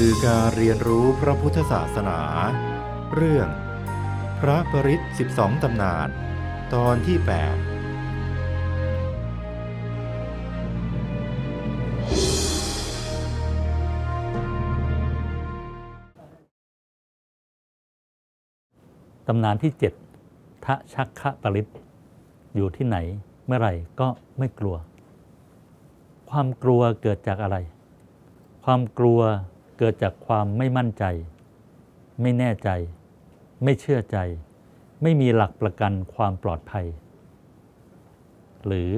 คือการเรียนรู้พระพุทธศาสนา เรื่อง พระปริศ12 ตำนาน ตอนที่ตำนานที่ 7 ทะชักคะปริตอยู่ที่ไหนเมื่อไหร่ก็ไม่กลัว ความกลัวเกิดจากอะไร ความกลัว เกิดจากความไม่มั่นใจ ไม่แน่ใจ ไม่เชื่อใจ ไม่มีหลักประกันความปลอดภัย หรือ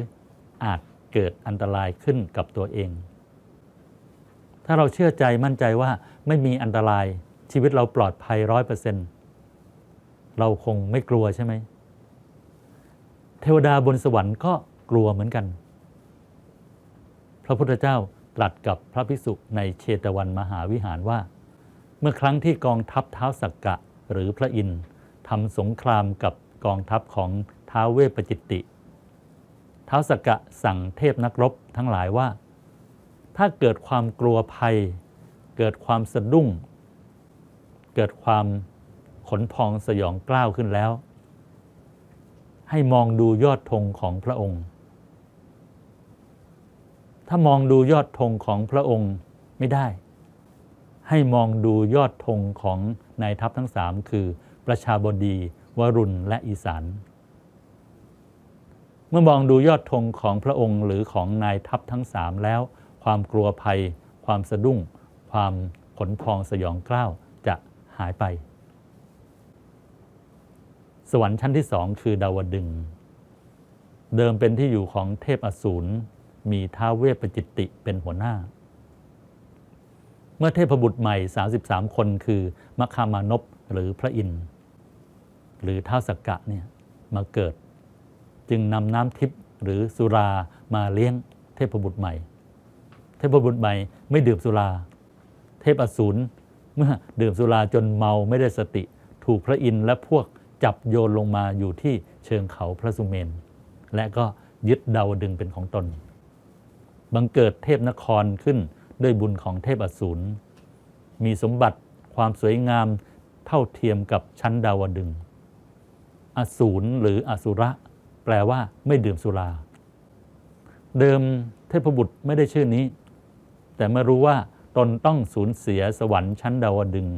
อาจเกิดอันตรายขึ้นกับตัวเอง ถ้าเราเชื่อใจมั่นใจว่าไม่มีอันตรายชีวิตเราปลอดภัยร้อยเปอร์เซ็นต์เราคงไม่กลัวใช่ไหม เทวดาบนสวรรค์ก็กลัวเหมือนกัน พระพุทธเจ้า ตรัสกับพระภิกษุในเชตวันมหาวิหารว่า เมื่อครั้งที่กองทัพเท้าสักกะหรือพระอินทร์ทำสงครามกับกองทัพของท้าวเวปจิตติท้าวสักกะสั่งเทพนักรบทั้งหลายว่า ถ้าเกิดความกลัวภัย เกิดความสะดุ้ง เกิดความขนพองสยองกล้าวขึ้นแล้ว ให้มองดูยอดธงของพระองค์ ถ้ามองดูยอดธงของพระองค์ไม่ได้ ให้มองดูยอดธงของนายทัพทั้งสามคือ ประชาบดี วรุณและอีสานเมื่อมองดูยอดธงของพระองค์หรือของนายทัพทั้งสามแล้ว ความกลัวภัย ความสะดุ้ง ความขนพองสยองกล้าวจะหายไป สวรรค์ชั้นที่สองคือดาวดึง เดิมเป็นที่อยู่ของเทพอสูร มีท้าเวปจิตติเป็นหัวหน้า เมื่อเทพบุตรใหม่ 33 คนคือมคามานพหรือพระอินทร์หรือท้าสักกะเนี่ยมาเกิด จึงนำน้ำทิพย์หรือสุรามาเลี้ยงเทพบุตรใหม่ เทพบุตรใหม่ไม่ดื่มสุรา เทพอสูรเมื่อดื่มสุราจนเมาไม่ได้สติ ถูกพระอินทร์และพวกจับโยนลงมาอยู่ที่เชิงเขาพระสุเมน และก็ยึดดาวดึงเป็นของตน บังเกิดเทพนครขึ้นด้วยบุญของเทพอสูรมีสมบัติความสวยงามเท่าเทียมกับชั้นดาวดึงส์อสูรหรืออสุระ แปลว่าไม่ดื่มสุรา เดิมเทพบุตรไม่ได้ชื่อนี้ แต่เมื่อรู้ว่าตนต้องสูญเสียสวรรค์ชั้นดาวดึงส์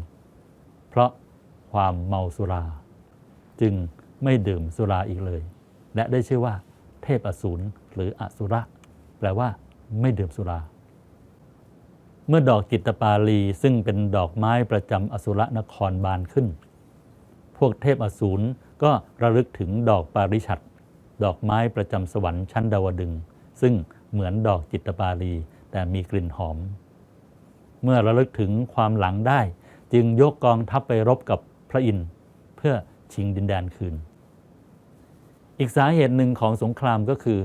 เพราะความเมาสุรา จึงไม่ดื่มสุราอีกเลย และได้ชื่อว่า เทพอสูรหรืออสุระ แปลว่า ไม่ดื่มสุรา เมื่อดอกจิตปาลีซึ่งเป็นดอกไม้ประจำอสุรนครบานขึ้น พวกเทพอสูรก็ระลึกถึงดอกปาริชัดดอกไม้ประจำสวรรค์ชั้นดาวดึง ซึ่งเหมือนดอกจิตตปาลีแต่มีกลิ่นหอม เมื่อระลึกถึงความหลังได้ จึงยกกองทัพไปรบกับพระอินทร์เพื่อชิงดินแดนคืน อีกสาเหตุหนึ่งของสงครามก็คือ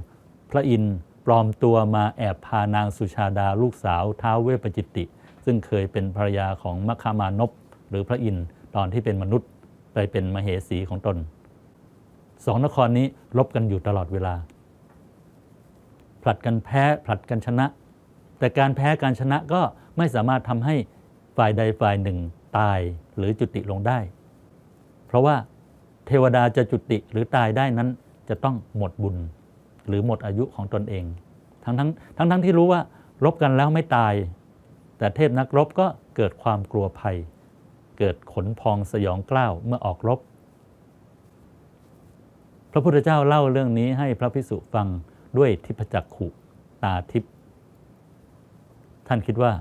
พระอินทร์ ปลอมตัวมาแอบพานางสุชาดาลูกสาวท้าวเวปจิตติซึ่งเคยเป็นภรรยาของมคามานพหรือพระอินทร์ตอนที่เป็นมนุษย์ไปเป็นมเหสีของตนสองนครนี้รบกันอยู่ตลอดเวลา ผลัดกันแพ้ผลัดกันชนะ แต่การแพ้การชนะก็ไม่สามารถทำให้ฝ่ายใดฝ่ายหนึ่งตายหรือจุติลงได้ เพราะว่าเทวดาจะจุติหรือตายได้นั้นจะต้องหมดบุญ หรือหมดอายุของตนเอง ทั้งทั้งทั้งทั้งที่รู้ว่า รบกันแล้วไม่ตาย แต่เทพนักรบก็เกิดความกลัวภัย เกิดขนพองสยองกล้าวเมื่อออกรบ พระพุทธเจ้าเล่าเรื่องนี้ให้พระพิสุฟังด้วยทิพจักขุตาทิพท่านคิดว่า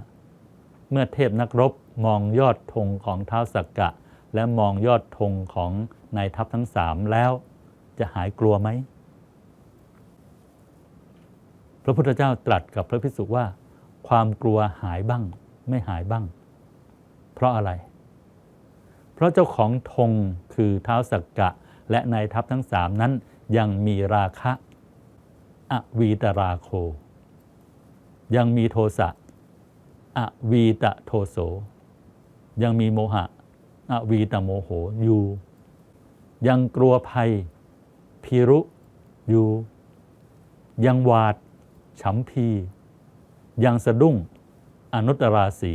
เมื่อเทพนักรบมองยอดธงของเท้าสักกะ และมองยอดธงของนายทัพทั้งสามแล้วจะหายกลัวไหม พระพุทธเจ้าตรัสกับพระพิสุว่า ความกลัวหายบ้างไม่หายบ้าง เพราะอะไร เพราะเจ้าของธงคือเท้าสักกะ และนายทัพทั้งสามนั้นยังมีราคะอวีตราโค ยังมีโทสะอวีตะโทโส ยังมีโมหะอวีตะโมโหอยู่ ยังกลัวภัยพีรุอยู่ ยังหวาด ฉำพี ยังสะดุ้ง อนุตตราสี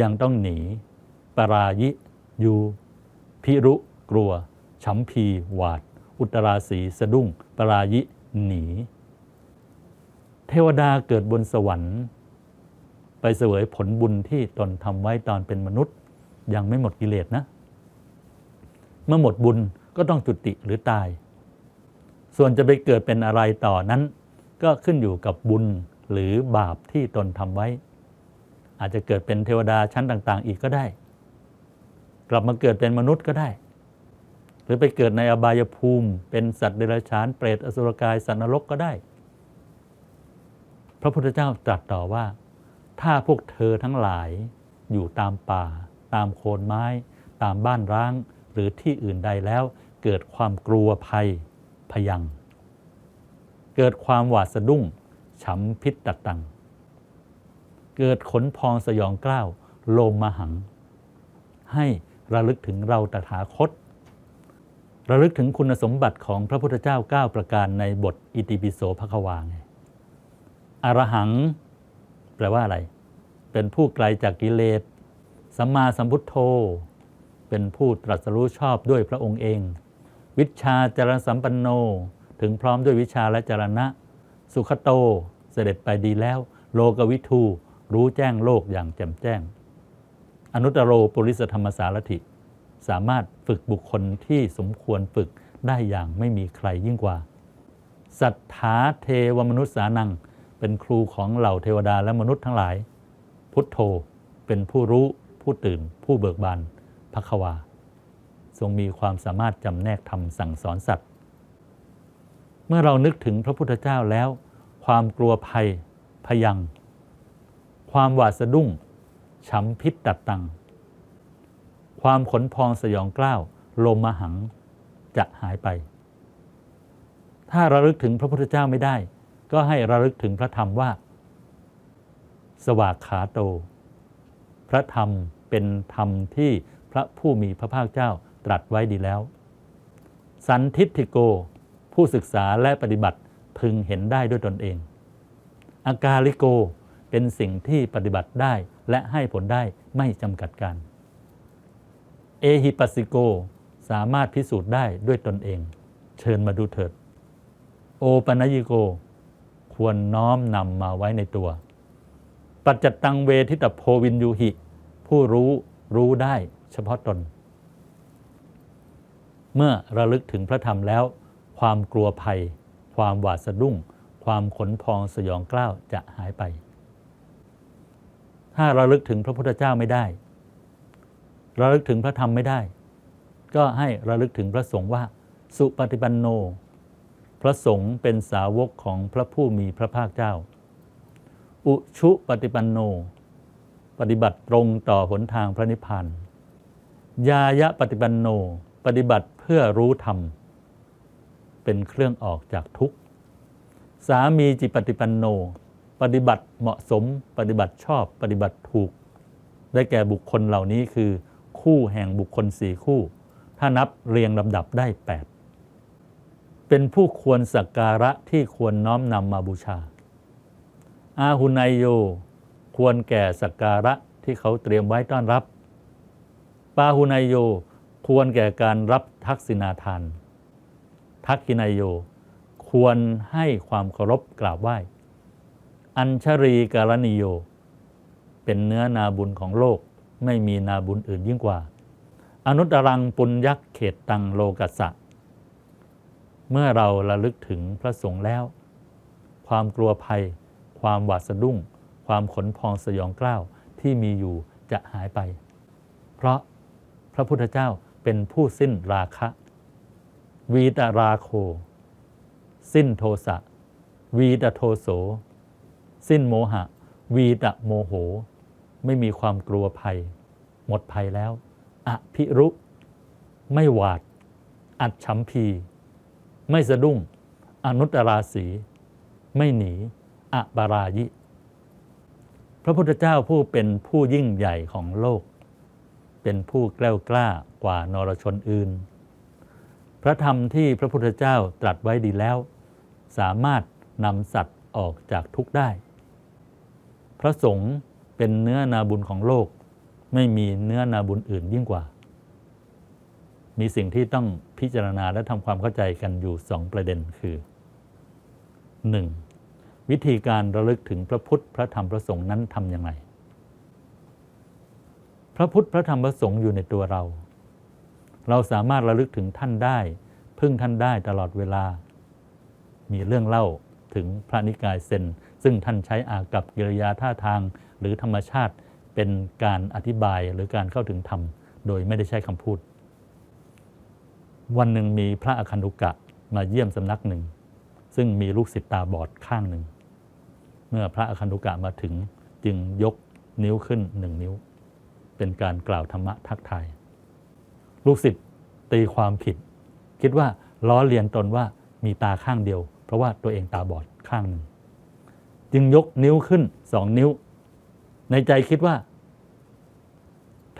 ยังต้องหนี ปรายิ ยู พิรุ กลัว ฉัมพี หวาด อุตราสี สะดุ้ง ปรายิ หนี เทวดาเกิดบนสวรรค์ ไปเสวยผลบุญที่ตนทำไว้ตอนเป็นมนุษย์ ยังไม่หมดกิเลสนะ เมื่อหมดบุญก็ต้องจุติหรือตาย ส่วนจะไปเกิดเป็นอะไรต่อนั้น ก็ขึ้นอยู่กับบุญหรือบาปที่ตนทำไว้ อาจจะเกิดเป็นเทวดาชั้นต่าง ๆ อีกก็ได้ กลับมาเกิดเป็นมนุษย์ก็ได้ หรือไปเกิดในอบายภูมิ เป็นสัตว์เดรัจฉานเปรตอสุรกายสัตว์นรกก็ได้ พระพุทธเจ้าตรัสต่อว่า ถ้าพวกเธอทั้งหลายอยู่ตามป่า ตามโคนไม้ ตามบ้านร้าง หรือที่อื่นใดแล้วเกิดความกลัวภัยพยัง เกิดความหวาดสะดุ้งฉัมพิษตัดตัง เกิดขนพองสยองกล้าวโลมมหัง ให้ระลึกถึงเราตถาคต ระลึกถึงคุณสมบัติของพระพุทธเจ้า 9 ประการในบทอิติปิโสภควาไงอรหัง แปลว่าอะไร เป็นผู้ไกลจากกิเลสสัมมาสัมพุทโธ เป็นผู้ตรัสรู้ชอบด้วยพระองค์เอง วิชาจารสัมปันโน ถึงพร้อมด้วยวิชาและจรณะ สุขโตเสด็จไปดีแล้ว โลกวิทูรู้แจ้งโลกอย่างแจ่มแจ้ง อนุตโรปุริสธรรมสารถิ สามารถฝึกบุคคลที่สมควรฝึกได้อย่างไม่มีใครยิ่งกว่าสัทธาเทวมนุษย์สานัง เป็นครูของเหล่าเทวดาและมนุษย์ทั้งหลาย พุทโธเป็นผู้รู้ผู้ตื่น ผู้เบิกบานภควา ทรงมีความสามารถจำแนกธรรมสั่งสอนสัตว์ เมื่อเรานึกถึงพระพุทธเจ้าแล้ว ความกลัวภัยพยัง ความหวาดสะดุ้งช้ำพิษตัดตัง ความขนพองสยองกล้าวลมมหังจะหายไป ถ้าระลึกถึงพระพุทธเจ้าไม่ได้ ก็ให้ระลึกถึงพระธรรมว่า สวากขาโต พระธรรมเป็นธรรมที่พระผู้มีพระภาคเจ้าตรัสไว้ดีแล้ว สันทิฏฐิโก ผู้ศึกษาและปฏิบัติพึงเห็นได้ด้วยตนเองอากาลิโกเป็นสิ่งที่ปฏิบัติได้และให้ผลได้ไม่จำกัดการ เอหิปัสสิโกสามารถพิสูจน์ได้ด้วยตนเอง เชิญมาดูเถิด โอปัญญิโก ควรน้อมนำมาไว้ในตัว ปัจจตังเวทิตโพวินยูหิ ผู้รู้รู้ได้เฉพาะตน เมื่อระลึกถึงพระธรรมแล้ว ความกลัวภัย ความหวาดสะดุ้ง ความขนพองสยองกล้าวจะหายไป ถ้าระลึกถึงพระพุทธเจ้าไม่ได้ระลึกถึงพระธรรมไม่ได้ ก็ให้ระลึกถึงพระสงฆ์ว่า สุปฏิปันโน พระสงฆ์เป็นสาวกของพระผู้มีพระภาคเจ้า อุชุปฏิปันโน ปฏิบัติตรงต่อหนทางพระนิพพาน ยายะปฏิปันโน ปฏิบัติเพื่อรู้ธรรม เป็นเครื่องออกจากทุกข์ สามีจิปฏิปันโน ปฏิบัติเหมาะสม ปฏิบัติชอบ ปฏิบัติถูก ได้แก่บุคคลเหล่านี้คือ คู่แห่งบุคคลสี่คู่ ถ้านับเรียงลำดับได้ 8 เป็นผู้ควรสักการะที่ควรน้อมนำมาบูชา อาหุนายโย ควรแก่สักการะที่เขาเตรียมไว้ต้อนรับ ปาหุนายโย ควรแก่การรับทักษิณาทาน ทักขินายโย ควรให้ความเคารพกราบไหว้ อัญชรีการณิโย เป็นเนื้อนาบุญของโลกไม่มีนาบุญอื่นยิ่งกว่า อนุตรังปุญยักเขตตังโลกัสสะ เมื่อเราระลึกถึงพระสงฆ์แล้ว ความกลัวภัย ความหวาดสะดุ้ง ความขนพองสยองกล้าวที่มีอยู่จะหายไป เพราะพระพุทธเจ้าเป็นผู้สิ้นราคะ วีตราโค สิ้นโทสะ วีตโทโส สิ้นโมหะ วีตโมโห ไม่มีความกลัวภัย หมดภัยแล้ว อภิรุ ไม่หวาด อัดฉัมพี ไม่สะดุ้ง อนุตตราสี ไม่หนีอะบารายิ พระพุทธเจ้าผู้เป็นผู้ยิ่งใหญ่ของโลก เป็นผู้แกล้วกล้ากว่านรชนอื่น พระธรรมที่พระพุทธเจ้าตรัสไว้ดีแล้ว สามารถนำสัตว์ออกจากทุกข์ได้ พระสงฆ์เป็นเนื้อนาบุญของโลก ไม่มีเนื้อนาบุญอื่นยิ่งกว่า มีสิ่งที่ต้องพิจารณาและทำความเข้าใจกันอยู่สองประเด็นคือ 1. วิธีการระลึกถึงพระพุทธพระธรรมพระสงฆ์นั้นทำอย่างไร พระพุทธพระธรรมพระสงฆ์อยู่ในตัวเรา เราสามารถระลึกถึงท่านได้ พึ่งท่านได้ตลอดเวลา มีเรื่องเล่าถึงพระนิกายเซนซึ่งท่านใช้อากับกิริยาท่าทาง หรือธรรมชาติเป็นการอธิบายหรือการเข้าถึงธรรม โดยไม่ได้ใช้คำพูด วันหนึ่งมีพระอคันตุกะมาเยี่ยมสำนักหนึ่ง ซึ่งมีลูกศิษย์ตาบอดข้างหนึ่ง เมื่อพระอคันตุกะมาถึงจึงยกนิ้วขึ้นหนึ่งนิ้ว เป็นการกล่าวธรรมะทักทาย ลูกศิษย์ตีความผิด คิดว่าล้อเลียนตนว่ามีตาข้างเดียว เพราะว่าตัวเองตาบอดข้างหนึ่ง จึงยกนิ้วขึ้นสองนิ้ว ในใจคิดว่า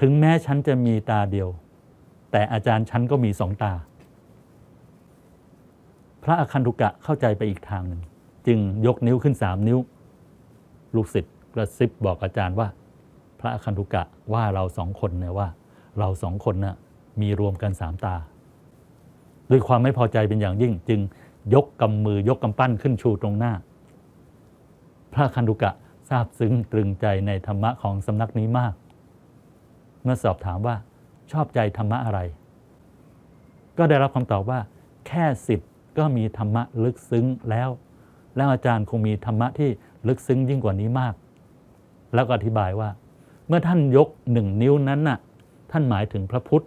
ถึงแม้ฉันจะมีตาเดียว แต่อาจารย์ฉันก็มีสองตา พระอคันตุกะเข้าใจไปอีกทางหนึ่ง จึงยกนิ้วขึ้นสามนิ้ว ลูกศิษย์กระซิบบอกอาจารย์ว่า พระอคันตุกะว่าเราสองคนเนี่ยว่า เราสองคนน่ะ มีรวมกันสามตา ด้วยความไม่พอใจเป็นอย่างยิ่ง จึงยกกำมือยกกำปั้นขึ้นชูตรงหน้า พระคันตุกะทราบซึ้งตรึงใจในธรรมะของสำนักนี้มาก เมื่อสอบถามว่าชอบใจธรรมะอะไร ก็ได้รับคำตอบว่า แค่สิบก็มีธรรมะลึกซึ้งแล้ว แล้วอาจารย์คงมีธรรมะที่ลึกซึ้งยิ่งกว่านี้มาก แล้วก็อธิบายว่า เมื่อท่านยกหนึ่งนิ้วนั้นน่ะ ท่านหมายถึงพระพุทธ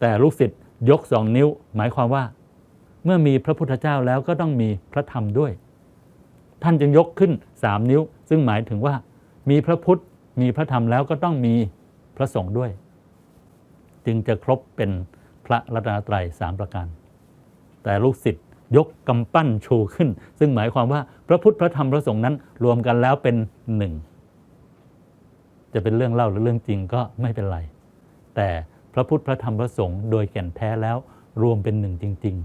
แต่ลูกศิษย์ยกสองนิ้ว หมายความว่า เมื่อมีพระพุทธเจ้าแล้วก็ต้องมีพระธรรมด้วย ท่านจึงยกขึ้นสามนิ้ว ซึ่งหมายถึงว่า มีพระพุทธมีพระธรรมแล้วก็ต้องมีพระสงฆ์ด้วย จึงจะครบเป็นพระรัตนตรัยสามประการ แต่ลูกศิษย์ยกกำปั้นชูขึ้น ซึ่งหมายความว่าพระพุทธพระธรรมพระสงฆ์นั้นรวมกันแล้วเป็นหนึ่งจะเป็นเรื่องเล่าหรือเรื่องจริงก็ไม่เป็นไร แต่ พระพุทธพระธรรมพระสงฆ์โดยแก่นแท้แล้วรวมเป็นหนึ่งจริง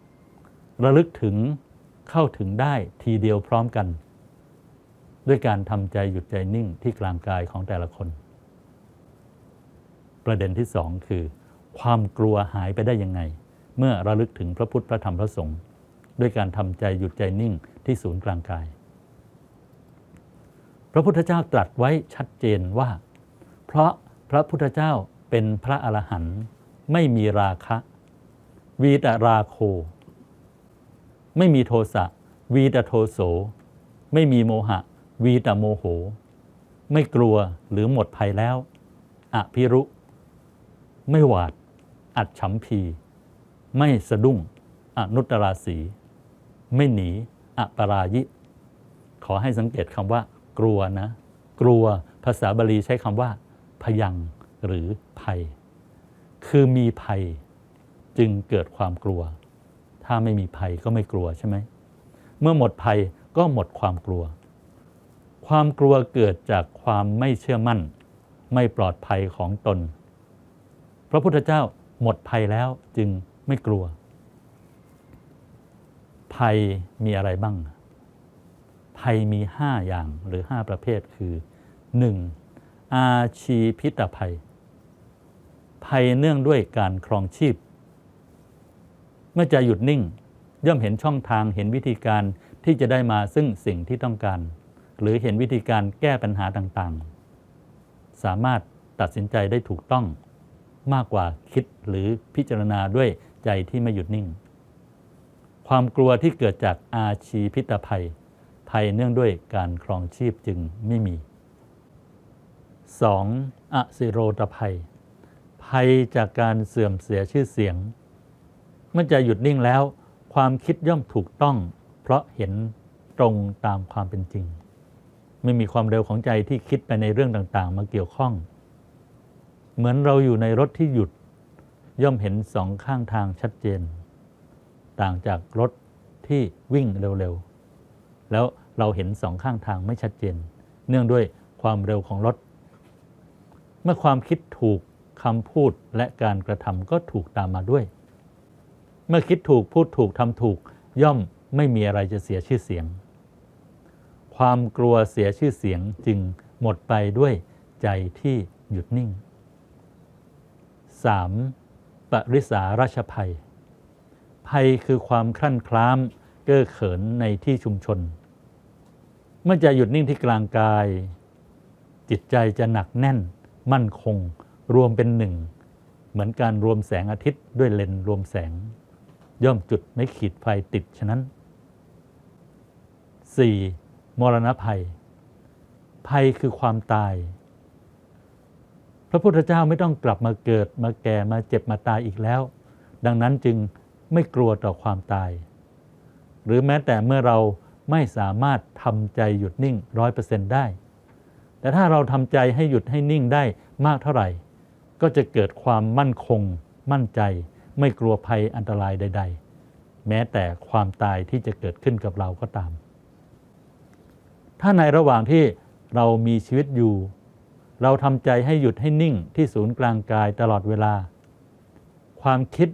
ๆ ระลึกถึงเข้าถึงได้ทีเดียวพร้อมกัน ด้วยการทำใจหยุดใจนิ่งที่กลางกายของแต่ละคน ประเด็นที่สองคือ ความกลัวหายไปได้ยังไง เมื่อระลึกถึงพระพุทธพระธรรมพระสงฆ์ด้วยการทำใจหยุดใจนิ่งที่ศูนย์กลางกาย พระพุทธเจ้าตรัสไว้ชัดเจนว่า เพราะพระพุทธเจ้า เป็นพระอรหันต์ไม่มีราคะ วีตราโค ไม่มีโทสะวีตโทโส ไม่มีโมหะ วีตโมโห ไม่กลัวหรือหมดภัยแล้วอภิรุ ไม่หวาด อัดฉัมพี ไม่สะดุ้งอนุตตราสี ไม่หนีอปรายิ ขอให้สังเกตคำว่า กลัวนะ กลัวภาษาบาลีใช้คำว่า พยัง หรือภัย คือมีภัยจึงเกิดความกลัว ถ้าไม่มีภัยก็ไม่กลัวใช่ไหม เมื่อหมดภัยก็หมดความกลัว ความกลัวเกิดจากความไม่เชื่อมั่น ไม่ปลอดภัยของตน พระพุทธเจ้าหมดภัยแล้วจึงไม่กลัว ภัยมีอะไรบ้าง ภัยมีห้าอย่างหรือห้าประเภทคือ 1. อาชีพิตภัย ภัยเนื่องด้วยการครองชีพ เมื่อใจหยุดนิ่ง ย่อมเห็นช่องทางเห็นวิธีการที่จะได้มาซึ่งสิ่งที่ต้องการ หรือเห็นวิธีการแก้ปัญหาต่างๆ สามารถตัดสินใจได้ถูกต้องมากกว่าคิดหรือพิจารณาด้วยใจที่ไม่หยุดนิ่ง ความกลัวที่เกิดจากอาชีพิตภัย ภัยเนื่องด้วยการครองชีพจึงไม่มี 2. อสิโรตภัย ภัยจากการเสื่อมเสียชื่อเสียง เมื่อใจหยุดนิ่งแล้ว ความคิดย่อมถูกต้อง เพราะเห็นตรงตามความเป็นจริง ไม่มีความเร็วของใจที่คิดไปในเรื่องต่างๆ มาเกี่ยวข้อง เหมือนเราอยู่ในรถที่หยุด ย่อมเห็นสองข้างทางชัดเจน ต่างจากรถที่วิ่งเร็วๆ แล้วเราเห็นสองข้างทางไม่ชัดเจน เนื่องด้วยความเร็วของรถ เมื่อความคิดถูก คำพูดและการกระทำก็ถูกตามมาด้วย เมื่อคิดถูกพูดถูกทำถูกย่อมไม่มีอะไรจะเสียชื่อเสียง ความกลัวเสียชื่อเสียงจึงหมดไปด้วยใจที่หยุดนิ่ง 3. ปริสาราชภัย ภัยคือความคลั่นคล้ามเก้อเขินในที่ชุมชน เมื่อใจหยุดนิ่งที่กลางกาย จิตใจจะหนักแน่น มั่นคง รวมเป็นหนึ่ง เหมือนการรวมแสงอาทิตย์ด้วยเลนส์รวมแสง ย่อมจุดไม่ขีดไฟติดฉะนั้น 4. มรณภัย ภัยคือความตาย พระพุทธเจ้าไม่ต้องกลับมาเกิดมาแก่มาเจ็บมาตายอีกแล้ว ดังนั้นจึงไม่กลัวต่อความตาย หรือแม้แต่เมื่อเราไม่สามารถทำใจหยุดนิ่งร้อยเปอร์เซ็นต์ได้ แต่ถ้าเราทำใจให้หยุดให้นิ่งได้มากเท่าไหร่ ก็จะเกิดความมั่นคง มั่นใจ ไม่กลัวภัยอันตรายใด ๆ แม้แต่ความตายที่จะเกิดขึ้นกับเราก็ตาม ถ้าในระหว่างที่เรามีชีวิตอยู่ เราทำใจให้หยุดให้นิ่งที่ศูนย์กลางกายตลอดเวลา ความคิด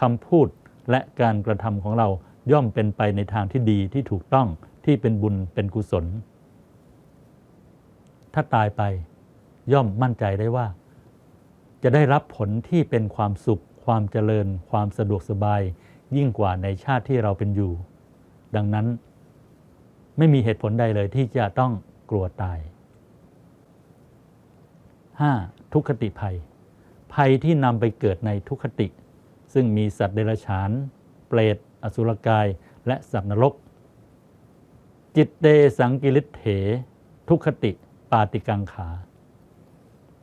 คำพูดและการกระทำของเราย่อมเป็นไปในทางที่ดีที่ถูกต้องที่เป็นบุญเป็นกุศล ถ้าตายไปย่อมมั่นใจได้ว่า จะได้รับผลที่เป็นความสุข ความเจริญ ความสะดวกสบาย ยิ่งกว่าในชาติที่เราเป็นอยู่ ดังนั้น ไม่มีเหตุผลใดเลยที่จะต้องกลัวตาย 5. ทุกขติภัย ภัยที่นำไปเกิดในทุกขติ ซึ่งมีสัตว์เดรัจฉาน เปรต อสุรกาย และสัตว์นรก จิตเตสังกิริเถ ทุกขติ ปาติกังขา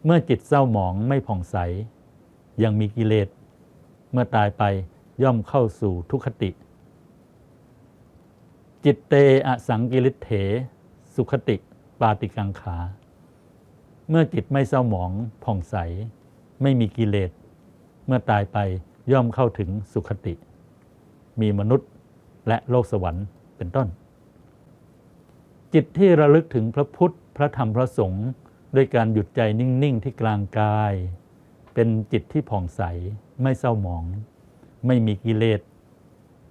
เมื่อจิตเศร้าหมองไม่ผ่องใส ยังมีกิเลส เมื่อตายไปย่อมเข้าสู่ทุกขติ จิตเตอสังกิริเถ สุขติ ปาติกังขา เมื่อจิตไม่เศร้าหมองผ่องใส ไม่มีกิเลส เมื่อตายไปย่อมเข้าถึงสุขติ มีมนุษย์และโลกสวรรค์เป็นต้น จิตที่ระลึกถึงพระพุทธ พระธรรมพระสงฆ์ ด้วยการหยุดใจนิ่ง ๆ ที่กลางกาย เป็นจิตที่ผ่องใสไม่เศร้าหมอง ไม่มีกิเลส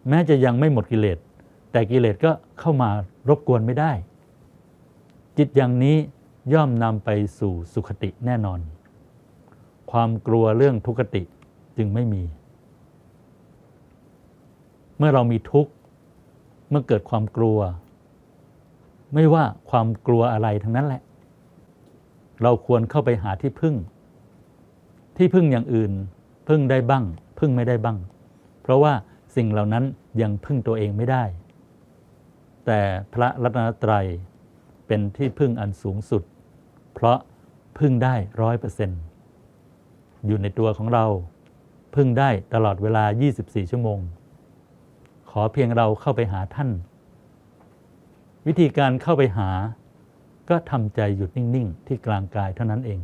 แม้จะยังไม่หมดกิเลส แต่กิเลสก็เข้ามารบกวนไม่ได้ จิตอย่างนี้ย่อมนำไปสู่สุขติแน่นอน ความกลัวเรื่องทุกขติจึงไม่มี เมื่อเรามีทุกข์ เมื่อเกิดความกลัว ไม่ว่าความกลัวอะไรทั้งนั้นแหละ เราควรเข้าไปหาที่พึ่ง ที่พึ่งอย่างอื่น พึ่งได้บ้าง พึ่งไม่ได้บ้าง เพราะว่าสิ่งเหล่านั้นยังพึ่งตัวเองไม่ได้ แต่พระรัตนตรัยเป็นที่พึ่งอันสูงสุด เพราะพึ่งได้ร้อยเปอร์เซ็นต์อยู่ในตัวของเรา พึ่งได้ตลอดเวลา 24 ชั่วโมง ขอเพียงเราเข้าไปหาท่าน วิธีการเข้าไปหา ก็ทำใจหยุดนิ่ง ๆ ที่กลางกายเท่านั้นเอง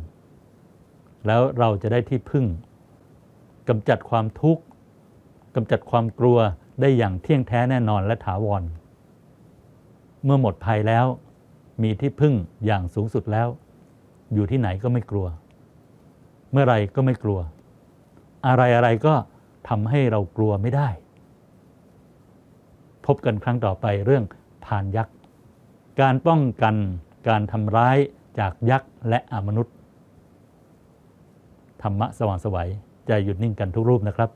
แล้วเราจะได้ที่พึ่งกำจัดความทุกข์กำจัดความกลัวได้อย่างเที่ยงแท้แน่นอนและถาวร เมื่อหมดภัยแล้วมีที่พึ่งอย่างสูงสุดแล้ว อยู่ที่ไหนก็ไม่กลัว เมื่อไรก็ไม่กลัว อะไรอะไรก็ทำให้เรากลัวไม่ได้ พบกันครั้งต่อไปเรื่องพานยักษ์ การป้องกัน การทำร้ายจากยักษ์และอมนุษย์ ธรรมะสว่างสวัยใจหยุดนิ่งกันทุกรูปนะครับ